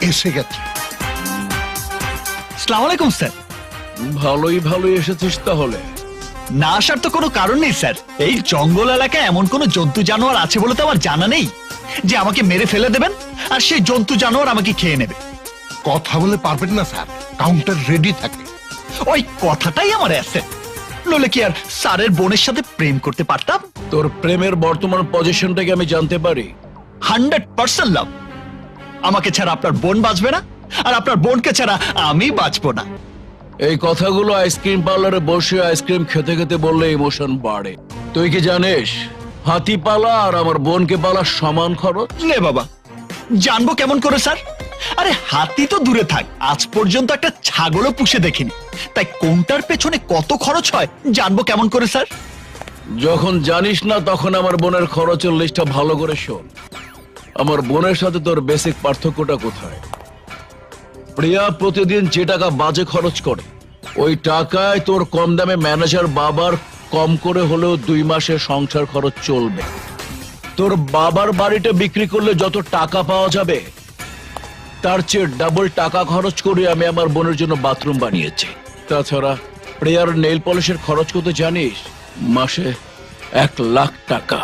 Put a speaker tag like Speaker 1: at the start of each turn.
Speaker 1: এসে গেছে।
Speaker 2: সালাম আলাইকুম স্যার।
Speaker 3: ভালোই ভালোই এসেছিস তাহলে।
Speaker 2: না আসার তো কোনো কারণ নেই স্যার। এই জঙ্গল এলাকায় এমন কোনো জন্তু জানোয়ার আছে বলে তো আমার জানা নেই। যে আমাকে মেরে ফেলে দেবেন আর সেই জন্তু জানোয়ার আমাকে খেয়ে নেবে।
Speaker 1: কথা বলে পারবেন না স্যার। কাউন্টার রেডি থাকে।
Speaker 2: ওই কথাটাই আমার অ্যাসেট নলে কি আর স্যারের বোনের সাথে প্রেম করতে পারতাম?
Speaker 3: তোর প্রেমের বর্তমান পজিশনটাকে আমি জানতে পারি।
Speaker 2: হান্ড্রেড পার্সেন্ট লাভ। আমাকে ছাড়া আপনার বোন বাঁচবে না আর আপনার বোনকে ছাড়া আমি বাঁচবো না।
Speaker 3: এই কথাগুলো আইসক্রিম পার্লারে বসে আইসক্রিম খেতে খেতে বললে ইমোশন বাড়ে। তুই কি জানিস? হাতি পালা আর আমার বোনকে পালা সমান খরচ?
Speaker 2: নে বাবা জানব কেমন করে স্যার? আরে হাতি তো দূরে থাক আজ পর্যন্ত একটা ছাগলও পুষে দেখিনি। তাই কোনটার পেছনে কত খরচ হয় জানব কেমন করে স্যার?
Speaker 3: যখন জানিস না তখন আমার বোনের খরচের লিস্টটা ভালো করে শোন। আমার বোনের সাথে তোর বেসিক পার্থক্যটা কোথায়? প্রিয়া প্রতিদিন যে টাকা বাজে খরচ করে, ওই টাকায় তোর কম দামে ম্যানেজার বাবার কম করে হলেও দুই মাসের সংসার খরচ চলবে। তোর বাবার বাড়িটা বিক্রি করলে যত টাকা পাওয়া যাবে, তার চেয়ে ডাবল টাকা খরচ করে আমি আমার বোনের জন্য বাথরুম বানিয়েছি। তাছাড়া প্রেয়ার নেইল পলিশের খরচ করতে জানিস? মাসে এক লাখ টাকা।